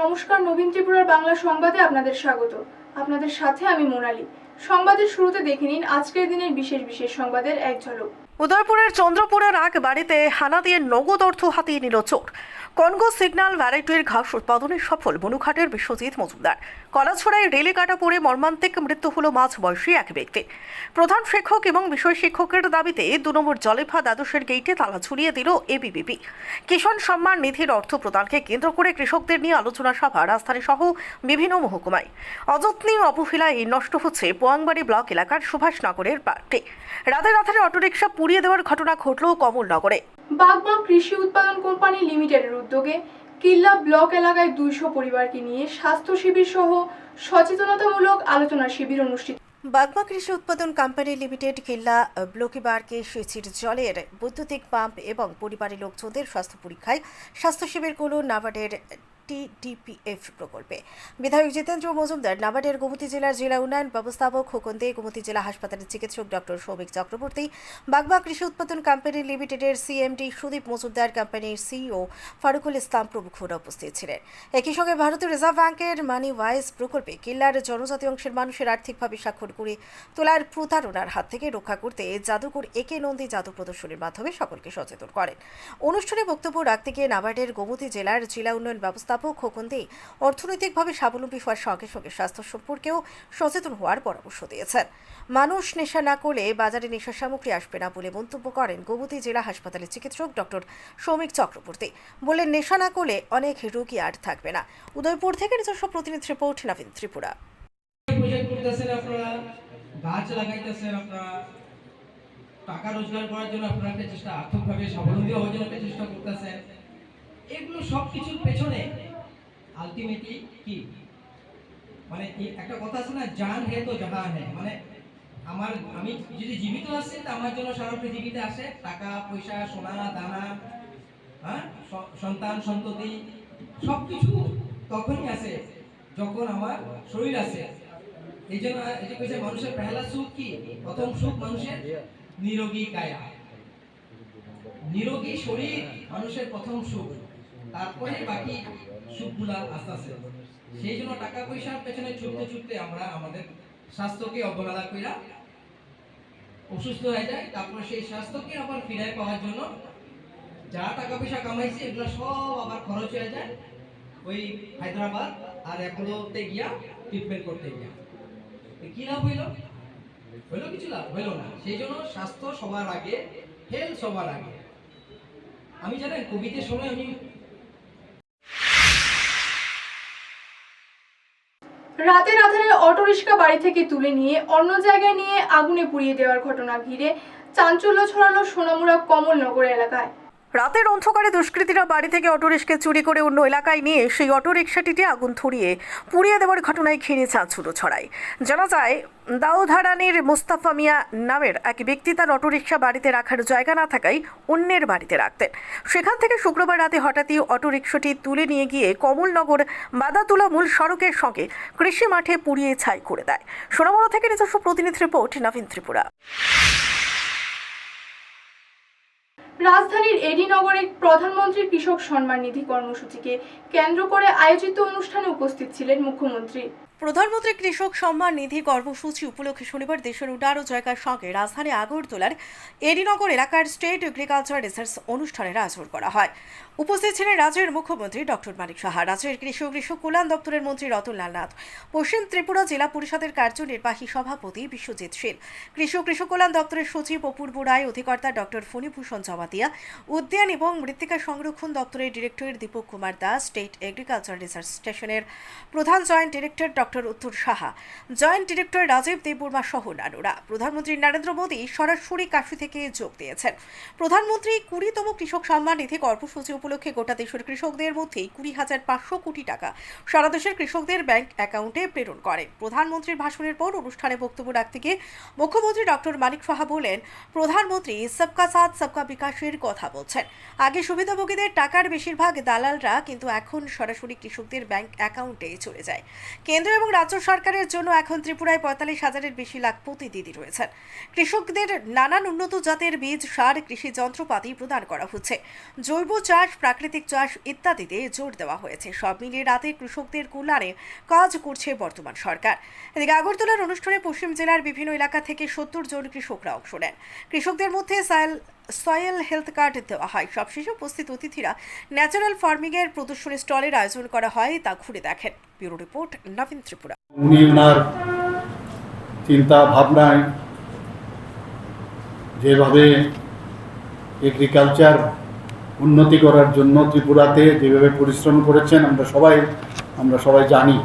নমস্কার, নবীন ত্রিপুরার বাংলা সংবাদে আপনাদের স্বাগত। আপনাদের সাথে আমি মোনালি। সংবাদের শুরুতে দেখে নিন আজকের দিনের বিশেষ বিশেষ সংবাদের এক ঝলক। উদয়পুরের চন্দ্রপুরের এক বাড়িতে হানা দিয়ে নগদ অর্থ হাতিয়ে নিল চোর। কনগো সিগন্যাল ভ্যারাইটির ঘাস উৎপাদনে সফল বনুঘাটের বিশ্বজিৎ মজুমদার। কলাছড়ায় রেলে কাটা পড়ে মর্মান্তিক মৃত্যু হল মাঝ বয়সী এক ব্যক্তি। প্রধান শিক্ষক এবং বিষয় শিক্ষকের দাবিতে দু নম্বর জলেফা দ্বাদশের গেইটে তালা ঝুলিয়ে দিল এবিবিপি কিষাণ সম্মান নিধির অর্থ প্রদানকে কেন্দ্র করে কৃষকদের নিয়ে আলোচনা সভা, রাজধানী সহ বিভিন্ন মহকুমায়। অযত্নী অবহেলায় নষ্ট হচ্ছে পোয়াংবাড়ি ব্লক এলাকার সুভাষনগরের পার্কটি। রাতে রাতে অটোরিকশা পুড়িয়ে দেওয়ার ঘটনা ঘটল কমলনগরে। বাগমা কৃষি উৎপাদন কোম্পানি লিমিটেডের উদ্যোগে কিল্লা ব্লক এলাকায় দুইশো পরিবারকে নিয়ে স্বাস্থ্য শিবির সহ সচেতনতামূলক আলোচনা শিবির অনুষ্ঠিত। বাগমা কৃষি উৎপাদন কোম্পানি লিমিটেড কিল্লা ব্লকিবারকে সেচির জলের বৈদ্যুতিক পাম্প এবং পরিবারের লোকজনদের স্বাস্থ্য পরীক্ষায় স্বাস্থ্য শিবিরগুলো নাবার্ডের টিডিপিএফ প্রকল্পে। বিধায়ক জিতেন্দ্র মজুমদার নাবার্ডের গোমতী জেলার জেলা উন্নয়ন ব্যবস্থাপক খোকন্দে গোমতী জেলা হাসপাতালের চিকিৎসক ডক্টর সৌমিক চক্রবর্তী বাগবা কৃষি উৎপাদন কোম্পানি লিমিটেডের সিএমডি সুদীপ মজুমদার কোম্পানির সিইও ফারুকুল ইসলাম প্রমুখরা উপস্থিত ছিলেন। একই সঙ্গে ভারতীয় রিজার্ভ ব্যাংকের মানি ওয়াইজ প্রকল্পে কিল্লার জনজাতি অংশের মানুষের আর্থিকভাবে স্বাক্ষর করে তোলার প্রতারণার হাত থেকে রক্ষা করতে জাদুঘর একে নন্দী জাদু প্রদর্শনীর মাধ্যমে সকলকে সচেতন করেন। অনুষ্ঠানে বক্তব্য রাখতে গিয়ে নাবার্ডের গোমতী জেলার জেলা উন্নয়ন ব্যবস্থাপক খোকন্দে অর্থনৈতিকভাবে স্বাবলম্বী হওয়ার সঙ্গে সঙ্গে স্বাস্থ্য সম্পর্কেও সচেতন হওয়ার পরামর্শ দিয়েছেন। মানুষ নেশা না করলে বাজারে নেশা সামগ্রী আসবে না বলে মন্তব্য করেন গোমতী জেলা হাসপাতালের চিকিৎসক ডক্টর সৌমিক চক্রবর্তী। বললেন, নেশা না করলে অনেক রোগী আর থাকবে না। উদয়পুর থেকে নিজস্ব প্রতিনিধি রিপোর্ট, নবীন ত্রিপুরা। টাকা রোজগার করার জন্য আপনারা একটা চেষ্টা, আর্থিকভাবে স্বাবলম্বী হওয়ার জন্য একটা চেষ্টা করতেছেন। এগুলো সব কিছুর পেছনে আলটিমেটলি কি? মানে একটা কথা আছে না, জান হে তো জাহান হে। মানে আমার, আমি যদি জীবিত আছি, তা আমার জন্য সারা পৃথিবীতে আসে টাকা, পয়সা, সোনা, দানা হ্যাঁ? সন্তান, সন্ততি সব কিছু তখনই আসে যখন আমার শরীর আছে। এই জন্য মানুষের পেহলা সুখ কি? প্রথম সুখ মানুষের নিরোগী কায়া। নিরোগী শরীর, মানুষের প্রথম সুখ। তারপরে বাকি সুখগুলা আস্তে আস্তে। সেই জন্য টাকা পয়সার পেছনে ছুটতে ছুটতে আমরা আমাদের স্বাস্থ্যকে অবহেলা কইরা অসুস্থ হয়ে যায় তারপরে সেই স্বাস্থ্যকে আবার ফিরে পাওয়ার জন্য যা টাকা পয়সা কামাইছে, এগুলো সব আবার খরচ হয়ে যায় ওই হায়দ্রাবাদ আর অ্যাপোলোতে গিয়া ট্রিটমেন্ট করতে গিয়া। কি লাভ হইল? হইল কিছু লাভ, হইল না। সেই জন্য স্বাস্থ্য সবার আগে হেলথ সবার আগে। আমি জানেন কোভিডের সময় আমি রাতের আধারে রিক্সা বাড়ি থেকে তুলে নিয়ে অন্য জায়গায় নিয়ে আগুনে পুড়িয়ে দেওয়ার ঘটনা ঘিরে চাঞ্চল্য ছড়ালো সোনামুড়া কমলনগর এলাকায়। রাতের অন্ধকারে দুষ্কৃতীরা বাড়ি থেকে অটোরিক্সা চুরি করে অন্য এলাকায় নিয়ে সেই অটোরিকশাটিতে আগুন ধরিয়ে পুড়িয়ে দেওয়ার ঘটনায় ঘিরে চাঁচুরো ছড়ায়। জানা যায়, দাউধারানির মুস্তাফা মিয়া নামের এক ব্যক্তি তার অটোরিকশা বাড়িতে রাখার জায়গা না থাকায় অন্যের বাড়িতে রাখতেন। সেখান থেকে শুক্রবার রাতে হঠাৎই অটোরিক্সাটি তুলে নিয়ে গিয়ে কমলনগর বাদাতুলা মূল সড়কের সঙ্গে কৃষি মাঠে পুড়িয়ে ছাই করে দেয়। সোনামুড়া থেকে নিজস্ব প্রতিনিধি রিপোর্ট, নবীন ত্রিপুরা। রাজধানীর এডি নগরে প্রধানমন্ত্রী কৃষক সম্মান নিধি কর্মসূচিকে কেন্দ্র করে আয়োজিত অনুষ্ঠানে উপস্থিত ছিলেন মুখ্যমন্ত্রী। প্রধানমন্ত্রী কৃষক সম্মান নিধি কর্মসূচি উপলক্ষে শনিবার দেশের উডারো জায়গার সঙ্গে রাজধানী আগরতলার এডিনগর এলাকার স্টেট এগ্রিকালচার রিসার্চ অনুষ্ঠানের আয়োজন করা হয়। উপস্থিত ছিলেন রাজ্যের মুখ্যমন্ত্রী ডক্টর মানিক সাহা, রাজ্যের কৃষি ও কৃষক কল্যাণ দপ্তরের মন্ত্রী রতনলাল নাথ, পশ্চিম ত্রিপুরা জেলা পরিষদের কার্যনির্বাহী সভাপতি বিশ্বজিৎ সেন, কৃষি ও কৃষক কল্যাণ দপ্তরের সচিব অপূর্ব রায়, অধিকর্তা ডক্টর ফণিভূষণ জমাতিয়া, উদ্যান এবং মৃত্তিকা সংরক্ষণ দপ্তরের director Dipak Kumar Das, state agriculture research স্টেশনের প্রধান joint director doctor Uttar Saha, joint director Rajib Debbarma সহ নানুরা। প্রধানমন্ত্রী নরেন্দ্র মোদী সরাসরি কাশি থেকে যোগ দিয়েছেন। প্রধানমন্ত্রী কুড়িতম কৃষক সম্মান নিধি কর্মসূচি উপলক্ষে গোটা দেশের কৃষকদের মধ্যেই কুড়ি হাজার পাঁচশো কোটি টাকা সারা দেশের কৃষকদের ব্যাংক অ্যাকাউন্টে প্রেরণ করেন। প্রধানমন্ত্রীর ভাষণের পর অনুষ্ঠানে বক্তব্য রাখতে গিয়ে মুখ্যমন্ত্রী ডক্টর মানিক সাহা বলেন, প্রধানমন্ত্রী সবকা সাথ, সবকা বিকাশের কথা বলছেন। আগে সুবিধাভোগীদের টাকার বেশিরভাগ দালালরা কিন্তু এখন সরাসরি কৃষকদের ব্যাংক অ্যাকাউন্টে চলে যায়। কেন্দ্র এবং রাজ্য সরকারের জন্য এখন ত্রিপুরায় পঁয়তাল্লিশ হাজারের বেশি লাখ দিদি রয়েছেন। কৃষকদের নানান উন্নত জাতের বীজ, সার, কৃষি যন্ত্রপাতি প্রদান করা হচ্ছে। জৈব চাষ, প্রাকৃতিক চাষ ইত্যাদিতে জোর দেওয়া হয়েছে। সব মিলিয়ে রাতে কৃষকদের কল্যাণে কাজ করছে বর্তমান সরকার। এদিকে আগরতলার অনুষ্ঠানে পশ্চিম জেলার বিভিন্ন এলাকা থেকে সত্তর জন কৃষকরা অংশ নেন। কৃষকদের মধ্যে সয়েল সয়েল হেলথ কার্ড দেওয়া হয় সবশেষে উপস্থিত অতিথিরা ন্যাচারাল ফার্মিংয়ের প্রদর্শনী স্টলের আয়োজন করা হয় তা ঘুরে দেখেন। Bureau report, Nabin Tripura. উনি ওনার চিন্তা, ভাবনায় যেভাবে এগ্রিকালচার উন্নতি করার জন্য ত্রিপুরাতে যেভাবে পরিশ্রম করেছেন, আমরা সবাই আমরা সবাই জানি।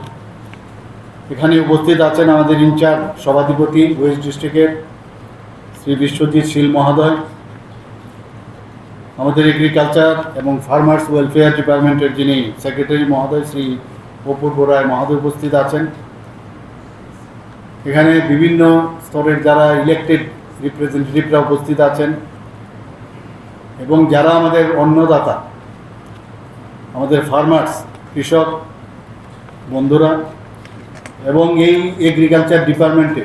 এখানে উপস্থিত আছেন আমাদের ইনচার্জ, সভাধিপতি, ওয়েস্ট ডিস্ট্রিক্টের শ্রী বিশ্বজিৎ শীল মহোদয় আমাদের এগ্রিকালচার এবং ফার্মার্স ওয়েলফেয়ার ডিপার্টমেন্টের যিনি সেক্রেটারি মহোদয়, শ্রী অপূর্ব রায় মহোদয় উপস্থিত আছেন। এখানে বিভিন্ন স্তরের যারা ইলেকটেড রিপ্রেজেন্টেটিভরা উপস্থিত আছেন এবং যারা আমাদের অন্নদাতা, আমাদের ফার্মার্স কৃষক বন্ধুরা এবং এই এগ্রিকালচার ডিপার্টমেন্টে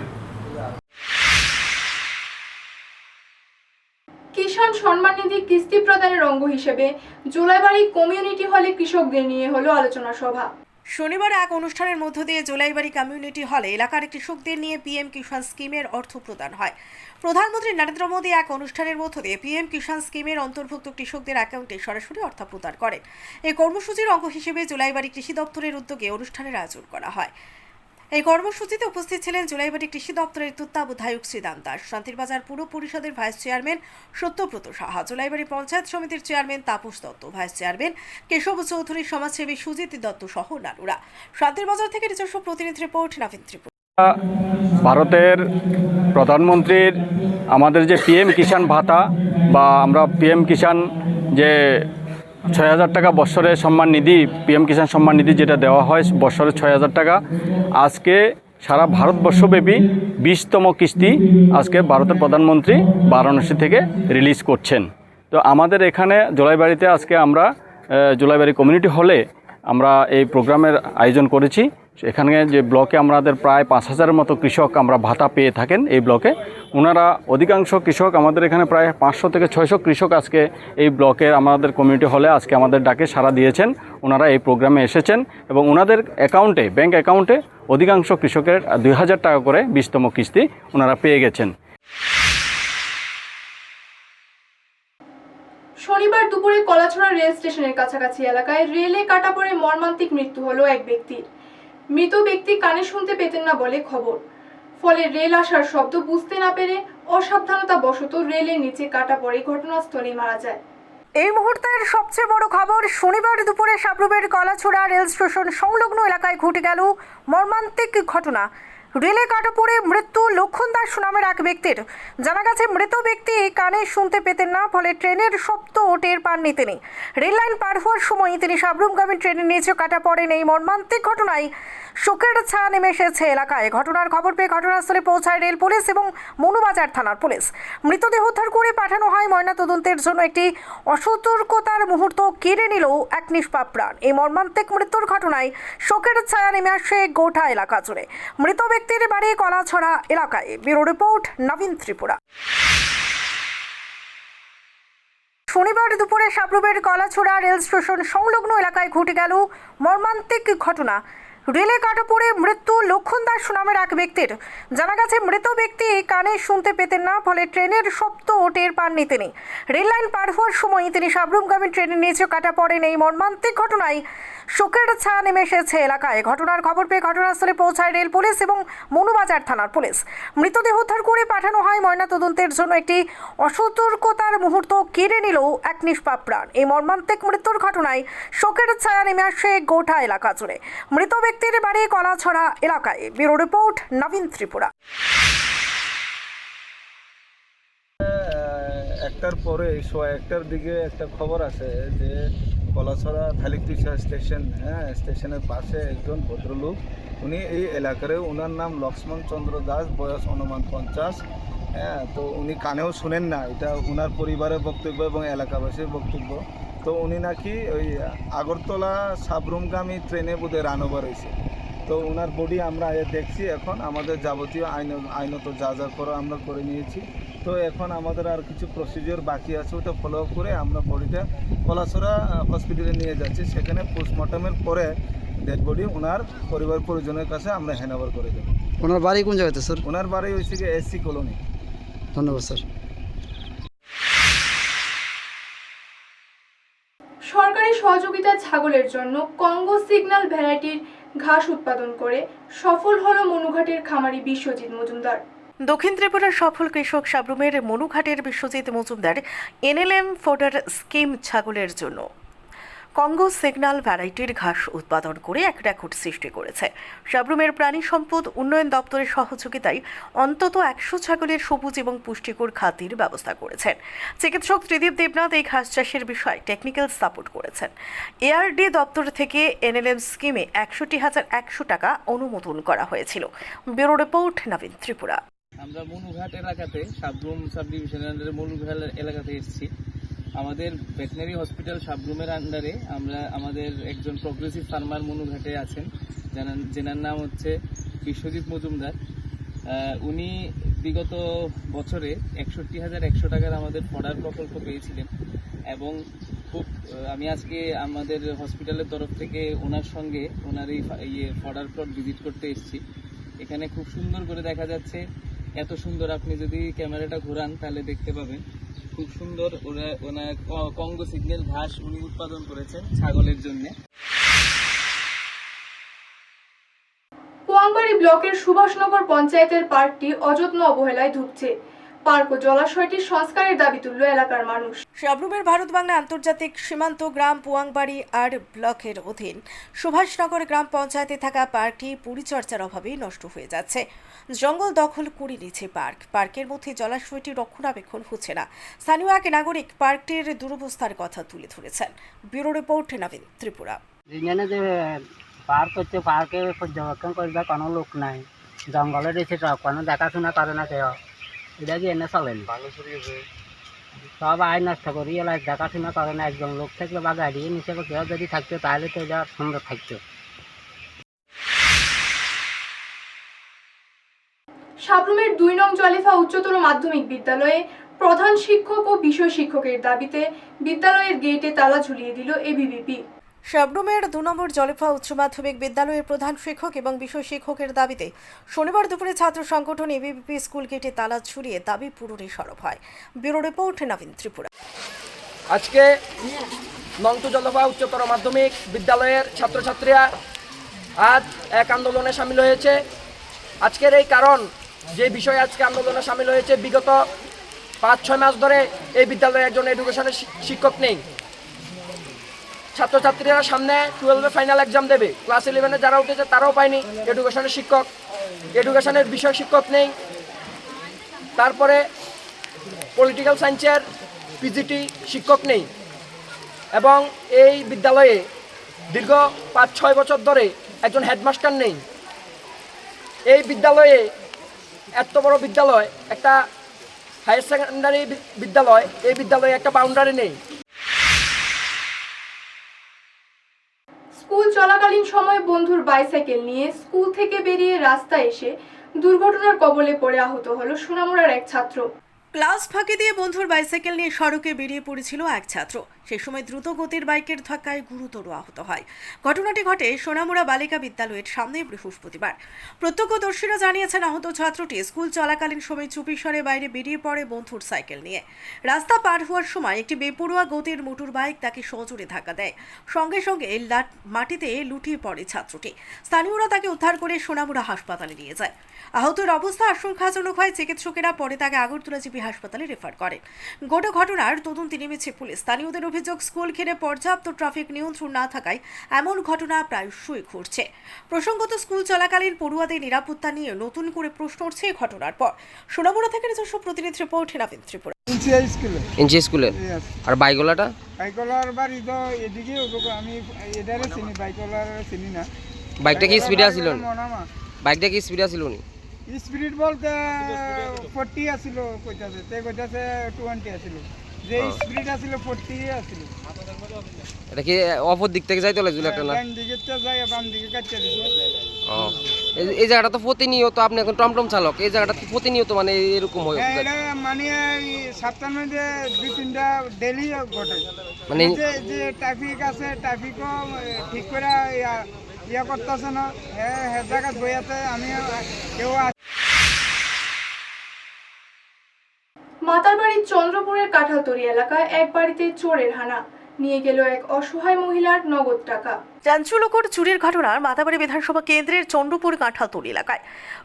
কিস্তি প্রদানের অঙ্গ হিসেবে জুলাইবাড়ি কমিউনিটি হলে কৃষকদের নিয়ে হলো আলোচনা সভা। শনিবার এক অনুষ্ঠানের মধ্য দিয়ে জোলাইবাড়ি কমিউনিটি হলে এলাকার কৃষকদের নিয়ে পিএম কিষাণ স্কিমের অর্থ প্রদান হয়। প্রধানমন্ত্রী নরেন্দ্র মোদী এক অনুষ্ঠানের মধ্য দিয়ে পিএম কিষাণ স্কিমের অন্তর্ভুক্ত কৃষকদের অ্যাকাউন্টে সরাসরি অর্থ প্রদান করেন। এই কর্মসূচির অঙ্গ হিসেবে জোলাইবাড়ি কৃষি দপ্তরের উদ্যোগে অনুষ্ঠানের আয়োজন করা হয়। এই কর্মসূচিতে উপস্থিত ছিলেন জুলাইবাড়ি কৃষি দপ্তরের তত্ত্বাবধায়ক শ্রীদান দাস, শান্তিরবাজার পুর পরিষদের ভাইস চেয়ারম্যান সত্যব্রত সাহা, জুলাইবাড়ি পঞ্চায়েত সমিতির chairman Tapas Dutta, vice chairman Keshab Chowdhury, সমাজসেবী সুজিত দত্ত সহ নারুরা শান্তিরবাজার থেকে নিজস্ব প্রতিনিধি রিপোর্ট, নাভিন ত্রিপুরা। ভারতের প্রধানমন্ত্রীর আমাদের যে পিএম কিষাণ ভাতা বা আমরা পিএম কিষাণ যে ছয় হাজার টাকা বৎসরে সম্মান নিধি, পিএম কিষাণ সম্মান নিধি যেটা দেওয়া হয় বৎসরে ছয় হাজার টাকা। আজকে সারা ভারতবর্ষব্যাপী বিশতম কিস্তি আজকে ভারতের প্রধানমন্ত্রী বারাণসী থেকে রিলিজ করছেন। তো আমাদের এখানে জোলাইবাড়িতে আজকে আমরা জোলাইবাড়ি কমিউনিটি হলে আমরা এই প্রোগ্রামের আয়োজন করেছি। এখানে যে ব্লকে আমাদের প্রায় পাঁচ হাজারের মতো কৃষক আমরা ভাতা পেয়ে থাকেন এই ব্লকে। ওনারা অধিকাংশ কৃষক আমাদের এখানে প্রায় পাঁচশো থেকে ছয়শো কৃষক আজকে এই ব্লকের আমাদের কমিউনিটি হলে আজকে আমাদের ডাকে সাড়া দিয়েছেন। ওনারা এই প্রোগ্রামে এসেছেন এবং ওনাদের অ্যাকাউন্টে ব্যাংক অ্যাকাউন্টে অধিকাংশ কৃষকের দুই হাজার টাকা করে বিশতম কিস্তি ওনারা পেয়ে গেছেন। শনিবার দুপুরে কলাছড়া রেল স্টেশনের কাছাকাছি এলাকায় রেলে কাটা পড়ে মর্মান্তিক মৃত্যু হলো এক ব্যক্তির। মৃত ব্যক্তি কানে শুনতে পেতেন না বলে খবর। ফলে রেল আসার শব্দ বুঝতে না পেরে অসাবধানতা বশত রেলের নিচে কাটা পড়ে ঘটনাস্থলেই মারা যায়। এই মুহূর্তের সবচেয়ে বড় খবর, শনিবার দুপুরে সাবরুমের কলাছোড়া রেল স্টেশন সংলগ্ন এলাকায় ঘটে গেল মর্মান্তিক ঘটনা। রেলে কাটা পড়ে মৃত্যু লক্ষণ দাস নামের এক ব্যক্তির। জানা গেছে, মৃত ব্যক্তি কানে শুনতে পেতেন না, ফলে ট্রেনের শব্দ টের পাননি তিনি। রেল লাইন পার হওয়ার সময় তিনি সাবরুমগামী ট্রেনের নিচে কাটা পড়েন এই মর্মান্তিক ঘটনায়। শোকের ছায়া নেমে এসেছে এলাকায়। ঘটনার খবর পেয়ে ঘটনাস্থলে পৌঁছায় রেল পুলিশ এবং মনুবাজার থানার পুলিশ। মৃতদেহ উদ্ধার করে পাঠানো হয় ময়নাতদন্তের জন্য। একটি অসতর্কতার মুহূর্ত কেড়ে নিল এক নিষ্পাপ প্রাণ। এই মর্মান্তিক মৃত্যুর ঘটনায় শোকের ছায়া নেমে আসে গোটা এলাকা জুড়ে। মৃত ব্যক্তির বাড়ি কলাছড়া এলাকায়। Bureau report, Nabin Tripura. শনিবার দুপুরে সাবরুমের কলাছড়া রেল স্টেশন সংলগ্ন এলাকায় ঘটে গেল মর্মান্তিক ঘটনা। রেলে কাটা পড়ে মৃত্যু লক্ষণ দাস নামের এক ব্যক্তির। জানা গেছে, মৃত ব্যক্তি কানে শুনতে পেতেন না, ফলে ট্রেনের শব্দ টের পাননি তিনি। রেল লাইন পার হওয়ার সময় তিনি সাবরুমগামী ট্রেনের নিচে কাটা পড়েন এই মর্মান্তিক ঘটনায়। শোকের ছায়া নেমে এসেছে এলাকায়। ঘটনার খবর পেয়ে ঘটনাস্থলে পৌঁছায় রেল পুলিশ এবং মনুবাজার থানার পুলিশ। মৃতদেহ উদ্ধার করে পাঠানো হয় ময়নাতদন্তের জন্য একটি অসতর্কতার মুহূর্ত কেড়ে নিল এক নিষ্পাপ প্রাণ। এই মর্মান্তিক মৃত্যুর ঘটনায় শোকের ছায়া নেমে আসে গোটা এলাকা জুড়ে। মৃত ব্যক্তির বাড়ি কলাছড়া এলাকায়। Bureau report, Nabin Tripura. একটার পরে সোয়া একটার দিকে একটা খবর আছে যে কলাছড়া থালিকটিসা স্টেশন হ্যাঁ স্টেশনের পাশে একজন ভদ্রলোক। উনি এই এলাকারে ওনার নাম লক্ষ্মণ চন্দ্র দাস, বয়স অনুমান পঞ্চাশ। হ্যাঁ তো উনি কানেও শুনেন না, এটা ওনার পরিবারের বক্তব্য এবং এলাকাবাসীর বক্তব্য। তো উনি নাকি ওই আগরতলা সাবরুমগামী ট্রেনে রান ওভার হয়েছে। তো ওনার বডি আমরা দেখছি এখন, আমাদের যাবতীয় আইন, আইনত যা যা করো আমরা করে নিয়েছি। তো এখন আমাদের আর কিছু প্রসিডিওর বাকি আছে ওটা ফলো করে আমরা বডিটা কলাসরা হসপিটালে নিয়ে যাচ্ছি। সেখানে পোস্টমর্টমের পরে ডেড বডি ওনার পরিবার পরিজনের কাছে আমরা হ্যান্ড ওভার করে দেবো। ওনার বাড়ি কোন জায়গাতে স্যার? ওনার বাড়ি হয়েছে গিয়ে এসসি কলোনি ধন্যবাদ স্যার। সরকারি সহযোগিতায় ছাগলের জন্য কঙ্গো সিগন্যাল ভ্যারাইটির ঘাস উৎপাদন করে সফল হলো মনুঘাটের খামারি বিশ্বজিৎ মজুমদার। দক্ষিণ ত্রিপুরার সফল কৃষক সাবরুমের মনুঘাটের Biswajit Majumdar NLM fodder scheme ছাগলের জন্য। কঙ্গো সিগন্যাল ভ্যারাইটির ঘাস উৎপাদন করে এক রেকর্ড সৃষ্টি করেছে। সাবরুমের প্রাণী সম্পদ উন্নয়ন দপ্তরের সহযোগিতায় অন্তত একশো ছাগলের সবুজ এবং পুষ্টিকর খাদ্যের ব্যবস্থা করেছেন। চিকিৎসক ত্রিদীপ দেবনাথ এই ঘাস চাষের বিষয়ে টেকনিক্যাল সাপোর্ট করেছেন। এআরডি দপ্তর থেকে এনএলএম স্কিমে একষট্টি হাজার একশো টাকা অনুমোদন করা হয়েছিল। Bureau report Nabin Tripura. আমরা মনুঘাট এলাকাতে সাবরুম সাব ডিভিশনের আন্ডারে মনুঘাট এলাকাতে এসেছি। আমাদের ভেটেনারি হসপিটাল সাবরুমের আন্ডারে আমরা আমাদের একজন প্রগ্রেসিভ ফার্মার মনুঘাটে আছেন। যেনার নাম হচ্ছে বিশ্বজিৎ মজুমদার। উনি বিগত বছরে একষট্টি হাজার একশো টাকার আমাদের ফডার প্রকল্প পেয়েছিলেন এবং খুব আমি আজকে আমাদের হসপিটালের তরফ থেকে ওনার সঙ্গে ওনার এই ইয়ে ফডার প্লট ভিজিট করতে এসেছি। এখানে খুব সুন্দর করে দেখা যাচ্ছে এত সুন্দর আপনি যদি ক্যামেরাটা ঘোরান, তাহলে দেখতে পাবেন। খুব সুন্দর ওরা ওনার কঙ্গো সিগন্যাল ঘাস উনি উৎপাদন করেছেন ছাগলের জন্য। পোয়াংবাড়ি ব্লকের সুভাষনগর পঞ্চায়েতের পার্কটি অযত্ন অবহেলায় ঢুকছে পার্ক ও জলাশয়টি সংস্কারের দাবি তুলল এলাকার মানুষ। সাবরুমের ভারত বাংলা আন্তর্জাতিক সীমান্ত গ্রাম পুয়াংবাড়ি আর ব্লকের অধীন। সুভাষনগর গ্রাম পঞ্চায়েতে থাকা পার্কটি পরিচর্যার অভাবে নষ্ট হয়ে যাচ্ছে। জঙ্গল দখল করে নিচ্ছে পার্ক। পার্কের মধ্যে জলাশয়টি রক্ষণাবেক্ষণ হচ্ছে না। স্থানীয় এক নাগরিক পার্কটির দুরবস্থার কথা তুলে ধরেছেন। Bureau report Nabin Tripura. Park হচ্ছে পার্কে পর্যবেক্ষণ করবে কোনো লোক নাই। জঙ্গলে রয়েছে কোনো দেখাশোনা করে না কেউ। এটা কি এনে চলেনি। সব নষ্ট করি এলা দেখাশোনা করে না একজন লোক থাকলে বা গাড়ি নিচে কেউ যদি থাকতো তাহলে তো এটা সুন্দর থাকতো। সাবরুমের দুই নং জলেফা উচ্চতর মাধ্যমিক বিদ্যালয়ে প্রধান শিক্ষক ও বিষয় শিক্ষকের দাবিতে বিদ্যালয়ের গেটে তালা ঝুলিয়ে দিল এবিভিপি শাবরুমের দু নম্বর জলেফা উচ্চ মাধ্যমিক বিদ্যালয়ের প্রধান শিক্ষক এবং বিষয় শিক্ষকের দাবিতে শনিবার দুপুরে ছাত্র সংগঠন এবিভিপি স্কুল গেটে তালা ছুড়িয়ে দাবি পূরণে সরব হয়। Bureau report Nabin Tripura. আজকে নংতু জলভা উচ্চতর মাধ্যমিক বিদ্যালয়ের ছাত্রছাত্রীরা আজ এক আন্দোলনে সামিল হয়েছে। আজকের এই কারণ যে বিষয়ে আজকে আন্দোলনে সামিল হয়েছে, বিগত পাঁচ ছয় মাস ধরে এই বিদ্যালয়ে একজন এডুকেশনের শিক্ষক নেই। ছাত্রছাত্রীরা সামনে টুয়েলভে ফাইনাল এক্সাম দেবে। ক্লাস ইলেভেনে যারা উঠেছে তারাও পায়নি। এডুকেশনের শিক্ষক। এডুকেশনের বিষয় শিক্ষক নেই। তারপরে পলিটিক্যাল সায়েন্সের পিজিটি শিক্ষক নেই। এবং এই বিদ্যালয়ে দীর্ঘ পাঁচ, ছয় বছর ধরে একজন হেডমাস্টার নেই। এই বিদ্যালয়ে এত বড় বিদ্যালয়, একটা হায়ার সেকেন্ডারি বিদ্যালয়, এই বিদ্যালয়ে একটা বাউন্ডারি নেই। স্কুল চলাকালীন সময়ে বন্ধুর বাইসাইকেল নিয়ে স্কুল থেকে বেরিয়ে রাস্তায় এসে দুর্ঘটনার কবলে পড়ে আহত হলো সোনামুড়ার এক ছাত্র। ক্লাস ফাঁকি দিয়ে বন্ধুর বাইসাইকেল নিয়ে সড়কে বেরিয়ে পড়েছিল এক ছাত্র। সেই সময় দ্রুত গতির বাইকের ধাক্কায় গুরুতর আহত হয়। ঘটনাটি ঘটে সোনামুড়া বালিকা বিদ্যালয়ের সামনে বৃহস্পতিবার। প্রত্যক্ষদর্শীরা জানিয়েছেন, আহত ছাত্রটি স্কুল চলাকালীন সময় চুপিসরে বাইরে বেরিয়ে পড়ে বন্ধুর সাইকেল নিয়ে। রাস্তা পার হওয়ার সময় একটি বেপরোয়া গতির মোটর বাইক তাকে সজোরে ধাক্কা দেয়। সঙ্গে সঙ্গে মাটিতে লুটিয়ে পড়ে ছাত্রটি। স্থানীয়রা তাকে উদ্ধার করে সোনামুড়া হাসপাতালে নিয়ে যায়। আহতের অবস্থা আশঙ্কাজনক হয়। চিকিৎসকেরা পরে তাকে আগরতলা জিবি হাসপাতালে রেফার করেন গোটা ঘটনার তদন্তে নেমেছে পুলিশ। স্থানীয়দের অভিযোগ স্কুল ঘিরে পর্যাপ্ত ট্রাফিক নিয়ন্ত্রণ না থাকায় এমন ঘটনা প্রায়শই ঘটছে। প্রসঙ্গত স্কুল চলাকালীন পড়ুয়াদের নিরাপত্তা নিয়ে নতুন করে প্রশ্ন উঠছে ঘটনার পর। সোনামুড়া থেকে নিজস্ব প্রতিনিধি রিপোর্ট হেনাবিন ত্রিপুরা। ইঞ্চি স্কুলের আর বাইকওয়ালাটা? বাইকলার বাড়ি তো এদিকে আমি এদারে চিনি বাইকলার চিনি না। বাইকটা কি স্পিডে আসিল? বাইকটা কি স্পিডে আসিল নি স্পিড বলতে ফোর্টি আছিল। কইতাছে তে কইতাছে টোয়েন্টি আছিল। যে স্পিড আছিল ফোর্টি আছিল। এটা কি অপর দিক থেকে যাইতে লাগছিল একটা না? ডান দিকে তো যাই বাম দিকে কাটতে দিল ও এই- জায়গাটা তো প্রতিনিয়ত আপনি এখন টমটম চালক এই জায়গাটা তো প্রতিনিয়ত মানে এরকম হয় হ্যাঁ, এটা মানে সপ্তাহের মধ্যে দুই তিনটা ডেলি ঘটে। মানে যে যে ট্রাফিক আছে ট্রাফিকও ঠিক করে ইয়া- করতেছে না। হ্যাঁ হ্যাঁ জায়গায় বইয়াতে আমি কেউ মাতারবাড়ির চন্দ্রপুরের কাঠালতরি এলাকায় এক বাড়িতে চোরের হানা। নিয়ে গেল এক অসহায় মহিলার নগদ টাকা। চাঞ্চল্যকর চুরির ঘটনার মাতাবাড়ি বিধানসভা কেন্দ্রের চন্দ্রপুর কাঁঠালতলি এলাকায়।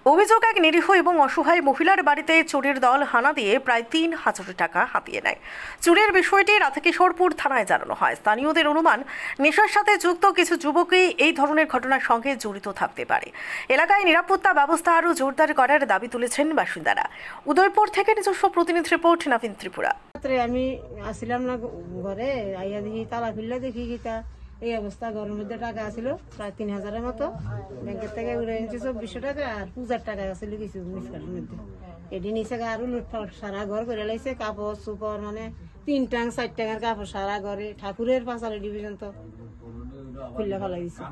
অভিযোগ এক নিরীহ এবং অসহায় মহিলার বাড়িতে চোরের দল হানা দিয়ে প্রায় তিন হাজার টাকা হাতিয়ে নেয়। চুরির বিষয়টি রাধাকিশোরপুর থানায় জানানো হয়। স্থানীয়দের অনুমান, নেশার সাথে যুক্ত কিছু যুবকই এই ধরনের ঘটনার সঙ্গে জড়িত থাকতে পারে। এলাকায় নিরাপত্তা ব্যবস্থা আরও জোরদার করার দাবি তুলেছেন বাসিন্দারা। উদয়পুর থেকে নিজস্ব প্রতিনিধি রিপোর্ট, নবীন ত্রিপুরা। রাত্রে আমি আসছিলাম না ঘরে, আইয়া দেখি তালা খুললে দেখি গীতা। এই অবস্থা, ঘরের মধ্যে টাকা আছিল, প্রায় তিন হাজারের মতো। ব্যাংকের থেকে উড়ে এনেছি চব্বিশশো টাকা আর পূজার টাকা আছিল কিছু মিসকাটের মধ্যে। এটি নিচে আরও লুটপাট, সারা ঘর করে লাইছে, কাপড়, চুপড় মানে তিন টাং, চার টাঙার কাপড় সারা ঘরে, ঠাকুরের পাঁচালি ডিভিশন তো খুললে ফেলাই দিছে।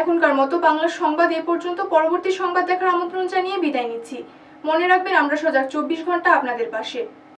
এখনকার মতো বাংলা সংবাদ এ পর্যন্ত পরবর্তী সংবাদ দেখার আমন্ত্রণ জানিয়ে বিদায় নিচ্ছি। মনে রাখবেন আমরা সজাগ চব্বিশ ঘণ্টা আপনাদের পাশে।